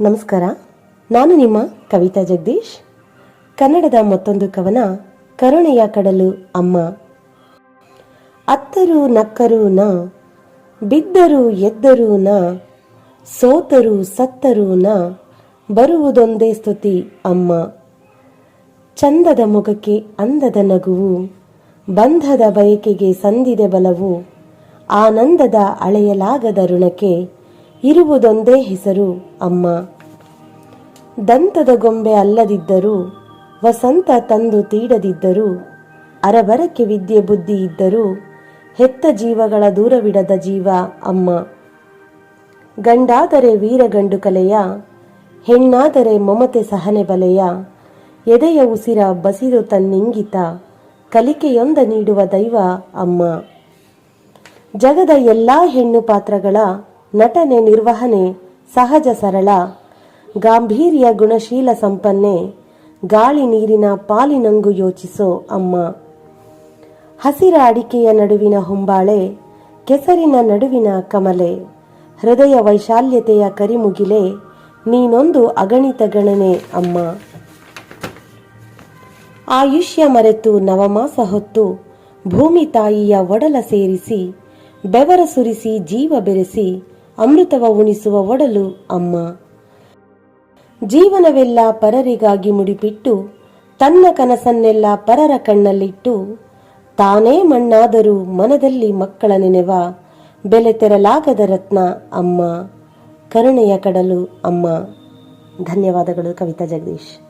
ನಮಸ್ಕಾರ. ನಾನು ನಿಮ್ಮ ಕವಿತಾ ಜಗದೀಶ್. ಕನ್ನಡದ ಮತ್ತೊಂದು ಕವನ, ಕರುಣೆಯ ಕಡಲು ಅಮ್ಮ. ಅತ್ತರು ನಕ್ಕರು ನ, ಬಿದ್ದರು ಎದ್ದರು ನ, ಸೋತರು ಸತ್ತರು ನ, ಬರುವುದೊಂದೇ ಸ್ತುತಿ ಅಮ್ಮ. ಚಂದದ ಮುಖಕ್ಕೆ ಅಂದದ ನಗುವು, ಬಂಧದ ಬಯಕೆಗೆ ಸಂದಿದೆ ಬಲವು, ಆನಂದದ ಅಳೆಯಲಾಗದ ಋಣಕ್ಕೆ ಇರುವುದೊಂದೇ ಹೆಸರು ಅಮ್ಮ. ದಂತದ ಗೊಂಬೆ ಅಲ್ಲದಿದ್ದರೂ, ವಸಂತ ತಂದು ತೀಡದಿದ್ದರೂ, ಅರಬರಕ್ಕೆ ವಿದ್ಯೆ ಬುದ್ಧಿ ಇದ್ದರೂ, ಹೆತ್ತ ಜೀವಗಳ ದೂರವಿಡದ ಜೀವ ಅಮ್ಮ. ಗಂಡಾದರೆ ವೀರಗಂಡು ಕಲೆಯ, ಹೆಣ್ಣಾದರೆ ಮಮತೆ ಸಹನೆ ಬಲೆಯ, ಎದೆಯ ಉಸಿರ ಬಸಿದು ತನ್ನಿಂಗಿತ, ಕಲಿಕೆಯೊಂದ ನೀಡುವ ದೈವ ಅಮ್ಮ. ಜಗದ ಎಲ್ಲಾ ಹೆಣ್ಣು ಪಾತ್ರಗಳ ನಟನೆ ನಿರ್ವಹಣೆ ಸಹಜ ಸರಳ. ಗಾಂಭೀರ್ಯ ಗುಣಶೀಲ ಸಂಪನ್ನೆ, ಗಾಳಿ ನೀರಿನ ಪಾಲಿನಂಗು ಯೋಚಿಸೋ ಅಮ್ಮ. ಹಸಿರ ಅಡಿಕೆಯ ನಡುವಿನ ಹೊಂಬಾಳೆ, ಕೆಸರಿನ ನಡುವಿನ ಕಮಲೆ. ಹೃದಯ ವೈಶಾಲ್ಯತೆಯ ಕರಿಮುಗಿಲೆ, ನೀನೊಂದು ಅಗಣಿತ ಗಣನೆ ಅಮ್ಮ. ಆಯುಷ್ಯ ಮರೆತು ನವಮಾಸ ಹೊತ್ತು ಭೂಮಿ ತಾಯಿಯ ಒಡಲ ಸೇರಿಸಿ ಬೆವರ ಸುರಿಸಿ ಜೀವ ಬೆರೆಸಿ ಅಮೃತವ ಉಣಿಸುವ ಒಡಲು ಅಮ್ಮ. ಜೀವನವೆಲ್ಲ ಪರರಿಗಾಗಿ ಮುಡಿಪಿಟ್ಟು, ತನ್ನ ಕನಸನ್ನೆಲ್ಲ ಪರರ ಕಣ್ಣಲ್ಲಿಟ್ಟು, ತಾನೇ ಮಣ್ಣಾದರೂ ಮನದಲ್ಲಿ ಮಕ್ಕಳ ನೆನೆವ, ಬೆಲೆ ತೆರಲಾಗದ ರತ್ನ ಅಮ್ಮ. ಕರುಣೆಯ ಕಡಲು ಅಮ್ಮ. ಧನ್ಯವಾದಗಳು ಕವಿತಾ ಜಗದೀಶ್.